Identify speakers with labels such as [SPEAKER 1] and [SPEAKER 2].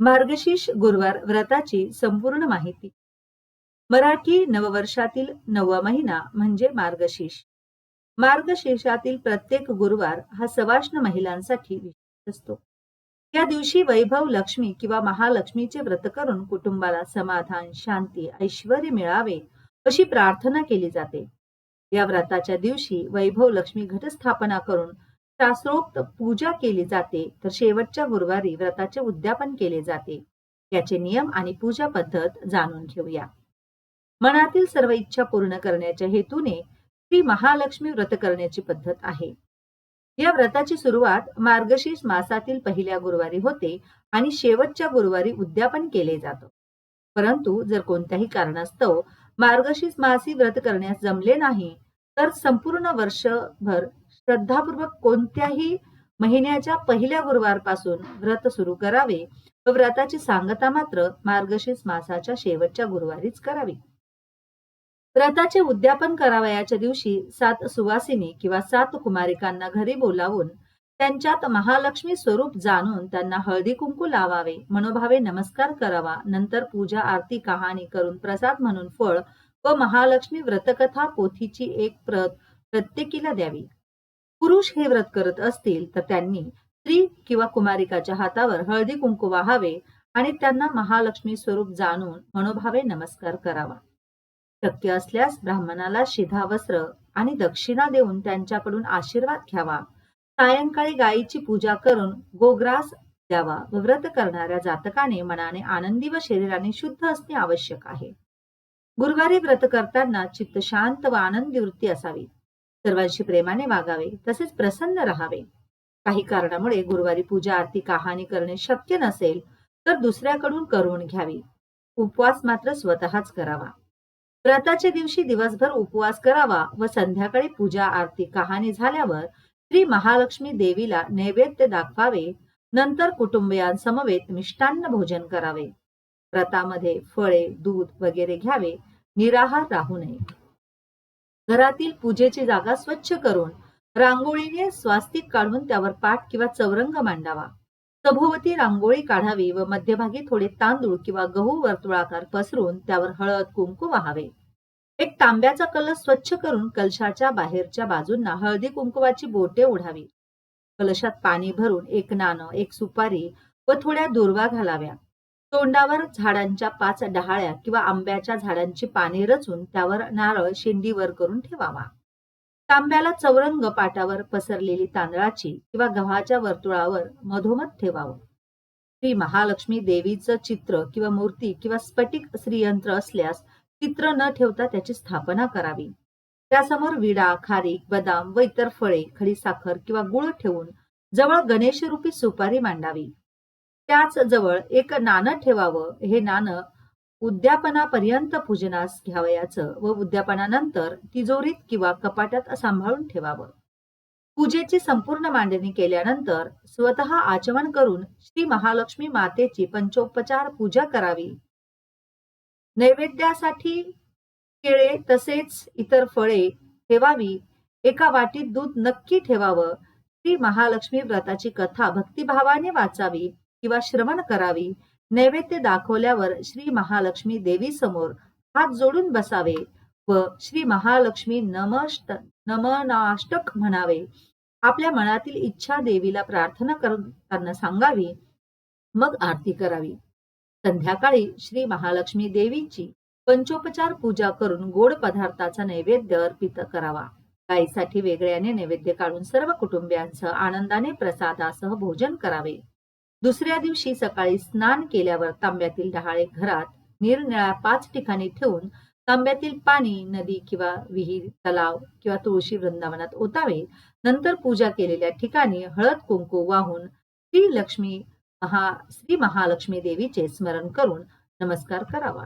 [SPEAKER 1] मार्गशीर्ष गुरुवार व्रताची संपूर्ण माहिती. मराठी नववर्षातील नववा महिना म्हणजे मार्गशीर्ष. मार्गशीर्षातील प्रत्येक गुरुवार हा सवाष्ण महिलांसाठी विशेष असतो. या दिवशी वैभव लक्ष्मी किंवा महालक्ष्मीचे व्रत करून कुटुंबाला समाधान शांती ऐश्वर मिळावे अशी प्रार्थना केली जाते. या व्रताच्या दिवशी वैभव लक्ष्मी घटस्थापना करून शास्त्रोक्त पूजा केली जाते तर शेवटच्या गुरुवारी व्रताचे उद्यापन केले जाते. याचे नियम आणि पूजा पद्धत जाणून घेऊया. मनातील सर्व इच्छा पूर्ण करण्याच्या हेतूने श्री महालक्ष्मी व्रत करण्याची पद्धत आहे. या व्रताची सुरुवात मार्गशीर्ष मासातील पहिल्या गुरुवारी होते आणि शेवटच्या गुरुवारी उद्यापन केले जातं. परंतु जर कोणत्याही कारणास्तव मार्गशीर्ष मासी व्रत करण्यास जमले नाही तर संपूर्ण वर्षभर श्रद्धापूर्वक कोणत्याही महिन्याच्या पहिल्या गुरुवारपासून व्रत सुरू करावे व व्रताची सांगता मात्र मार्गशीर्ष मासाच्या शेवटच्या गुरुवारीच करावी. व्रताचे उद्यापन करावयाच्या दिवशी सात सुवासिनी किंवा सात कुमारिकांना घरी बोलावून त्यांच्यात महालक्ष्मी स्वरूप जाणून त्यांना हळदी कुंकू लावावे मनोभावे नमस्कार करावा नंतर पूजा आरती कहाणी करून प्रसाद म्हणून फळ व महालक्ष्मी व्रतकथा पोथीची एक प्रत प्रत्येकीला द्यावी. पुरुष हे व्रत करत असतील तर त्यांनी स्त्री किंवा कुमारिकाच्या हातावर हळदी कुंकू वाहावे आणि त्यांना महालक्ष्मी स्वरूप जाणून मनोभावे नमस्कार करावा. शक्य असल्यास ब्राह्मणाला शिधा वस्त्र आणि दक्षिणा देऊन त्यांच्याकडून आशीर्वाद घ्यावा. सायंकाळी गायीची पूजा करून गोग्रास द्यावा व व्रत करणाऱ्या जातकाने मनाने आनंदी व शरीराने शुद्ध असणे आवश्यक आहे. गुरुवारी व्रत करताना चित्त शांत व आनंदी वृत्ती असावी. सर्वांशी प्रेमाने वागावे तसेच प्रसन्न राहावे. काही कारणामुळे गुरुवारी पूजा आरती कहाणी करणे शक्य नसेल तर दुसऱ्याकडून करून घ्यावी. उपवास मात्र स्वतःच करावा. व्रताच्या दिवशी दिवसभर उपवास करावा व संध्याकाळी पूजा आरती कहाणी झाल्यावर श्री महालक्ष्मी देवीला नैवेद्य दाखवावे नंतर कुटुंबियांसमवेत मिष्टान्न भोजन करावे. व्रतामध्ये फळे दूध वगैरे घ्यावे निराहार राहू नये. घरातील पूजेची जागा स्वच्छ करून रांगोळीने स्वास्तिक काढून त्यावर पाठ किंवा चौरंग मांडावा. सभोवती रांगोळी काढावी व मध्यभागी थोडे तांदूळ किंवा गहू वर्तुळाकार पसरून त्यावर हळद कुंकू वाहावे. एक तांब्याचा कलश स्वच्छ करून कलशाच्या बाहेरच्या बाजूंना हळदी कुंकुवाची बोटे ओढावी कलशात पाणी भरून एक नाणं एक सुपारी व थोड्या दुर्वा घालाव्या. तोंडावर झाडांच्या पाच डहाळ्या किंवा आंब्याच्या झाडांची पाने रचून त्यावर नारळ शेंडीवर करून ठेवावा. तांब्याला चौरंग पाटावर पसरलेली तांदळाची किंवा गव्हाच्या वर्तुळावर मधोमध ठेवावं. श्री महालक्ष्मी देवीचं चित्र किंवा मूर्ती किंवा स्फटिक श्रीयंत्र असल्यास चित्र न ठेवता त्याची स्थापना करावी. त्यासमोर विडा खारीक बदाम व इतर फळे खडीसाखर किंवा गुळ ठेवून जवळ गणेशरूपी सुपारी मांडावी. त्याच जवळ एक नाणं ठेवावं. हे नाणं उद्यापनापर्यंत पूजनास घ्यावयाचं व उद्यापनानंतर तिजोरीत किंवा कपाटात सांभाळून ठेवावं. पूजेची संपूर्ण मांडणी केल्यानंतर स्वतः आचमन करून श्री महालक्ष्मी मातेची पंचोपचार पूजा करावी. नैवेद्यासाठी केळे तसेच इतर फळे ठेवावी. एका वाटीत दूध नक्की ठेवावं. श्री महालक्ष्मी व्रताची कथा भक्तिभावाने वाचावी. किंवा श्रवण करावी. नैवेद्य दाखवल्यावर श्री महालक्ष्मी देवी समोर हात जोडून बसावे व श्री महालक्ष्मी नमष्ट नमनाष्टक म्हणावे. आपल्या मनातील इच्छा देवीला प्रार्थना करताना सांगावी. मग आरती करावी. संध्याकाळी श्री महालक्ष्मी देवीची पंचोपचार पूजा करून गोड पदार्थाचा नैवेद्य अर्पित करावा. गाईसाठी वेगळ्याने नैवेद्य काढून सर्व कुटुंबियांसह आनंदाने प्रसादासह भोजन करावे. दुसऱ्या दिवशी सकाळी स्नान केल्यावर तांब्यातील डहाळे घरात निरनिळ्या पाच ठिकाणी ठेवून तांब्यातील पाणी नदी किंवा विहीर तलाव किंवा तुळशी वृंदावनात ओतावे. नंतर पूजा केलेल्या ठिकाणी हळद कुंकू वाहून श्री लक्ष्मी महा श्री महालक्ष्मी देवीचे स्मरण करून नमस्कार करावा.